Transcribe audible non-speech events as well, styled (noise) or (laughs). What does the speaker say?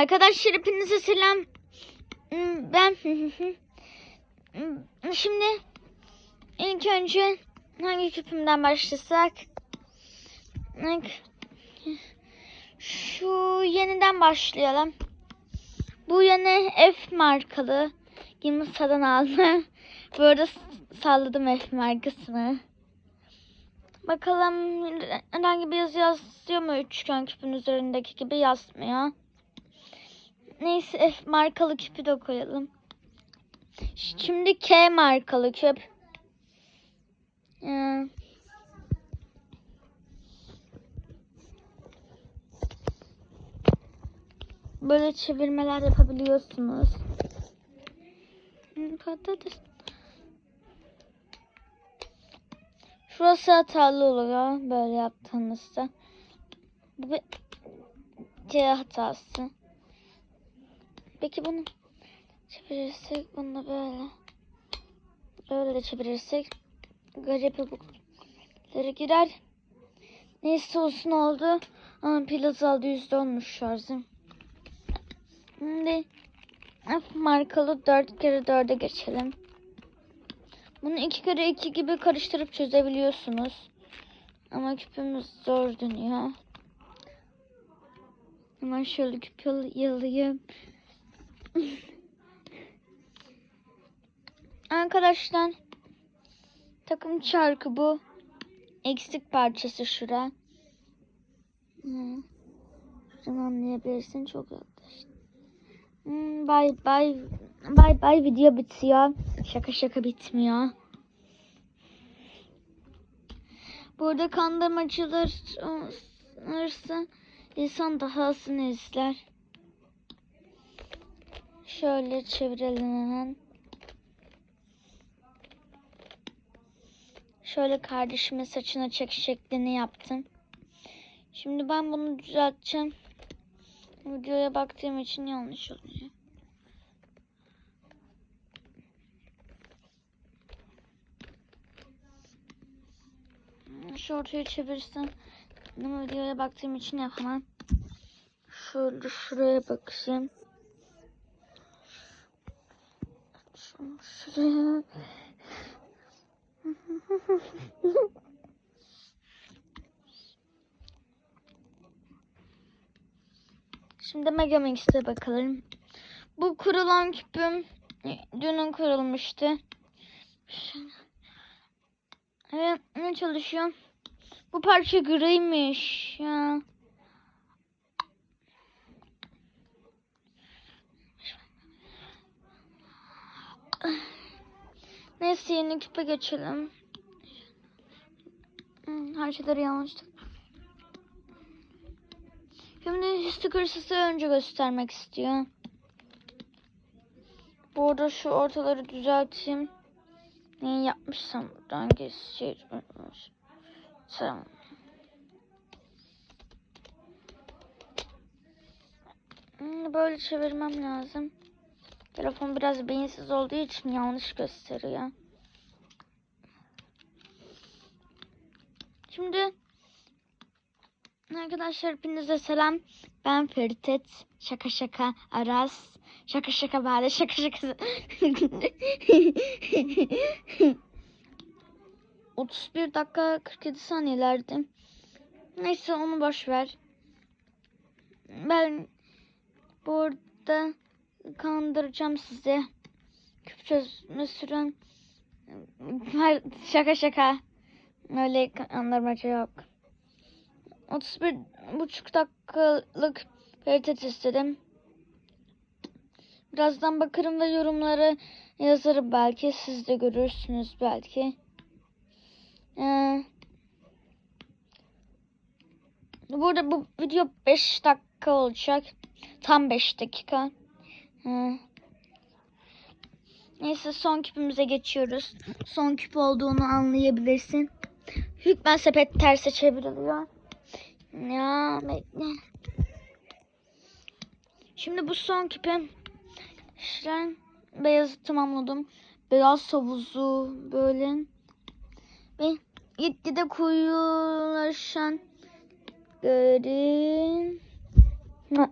Arkadaşlar hepinize selam. Hmm, Ben Hmm, şimdi ilk önce hangi küpümden başlasak? Şu yeniden başlayalım. Bu yeni F markalı. Yumurtadan aldım. (laughs) Bu arada salladım F markasını. Bakalım herhangi bir yazı yazıyor mu üçgen küpün üzerindeki gibi yazmıyor. Neyse F markalı küpü de koyalım. Şimdi K markalı küp. Ee, Böyle çevirmeler yapabiliyorsunuz. Patates. Şurası hatalı oluyor böyle yaptığınızda. Bu bir C hatası. Peki bunu çevirirsek bunu böyle. Böyle de çevirirsek garip yapıkları girer. Neyse olsun oldu. Ama pil azaldı yüzde olmuş şarjım. Şimdi F markalı 4 kere 4'e geçelim. Bunu 2 kere 2 gibi karıştırıp çözebiliyorsunuz. Ama küpümüz zor dönüyor. Hemen şöyle küp yalayayım. Arkadaşlar takım çarkı bu. Eksik parçası şura. Hmm. Anlayabilirsin çok yaklaştı. Bay bay bay bay video bitiyor. Şaka şaka bitmiyor. Burada kandırmacılar olursa insan daha azını izler. Şöyle çevirelim hemen. Şöyle kardeşimin saçına çek şeklini yaptım. Şimdi ben bunu düzelteceğim. Videoya baktığım için yanlış oluyor. Şu ortaya çevirsem videoya baktığım için yapamam. Şöyle şuraya bakayım. Şunu Şuraya. (laughs) Şimdi Megamix'e bakalım. Bu kurulan küpüm dünün kurulmuştu. Evet ne çalışıyor? Bu parça griymiş ya. Neyse yeni küpe geçelim. Hmm, Her şeyleri yanlıştı. Şimdi stickers'ı önce göstermek istiyor. Bu arada şu ortaları düzelteyim. Neyi yapmışsam buradan geçecek. Tamam. Hmm, Böyle çevirmem lazım. Telefon biraz beyinsiz olduğu için yanlış gösteriyor. Şimdi arkadaşlar hepinize selam. Ben Feritet. Şaka şaka Aras. Şaka şaka böyle şaka şaka. (laughs) 31 dakika 47 saniyelerdi. Neyse onu boş ver. Ben burada kandıracağım sizi. Küp çözme süren şaka şaka. Öyle kandırmaca yok. 31 buçuk dakikalık peritet istedim. Birazdan bakarım ve yorumları yazarım belki. Siz de görürsünüz belki. Ee, burada bu video 5 dakika olacak. Tam 5 dakika. Ee, neyse son küpümüze geçiyoruz. Son küp olduğunu anlayabilirsin. Hükmen sepet terse çevriliyor. Ya bekle. Şimdi bu son küpüm. İşte beyazı tamamladım. Beyaz havuzu böyle. Ve gitgide koyulaşan. Ha,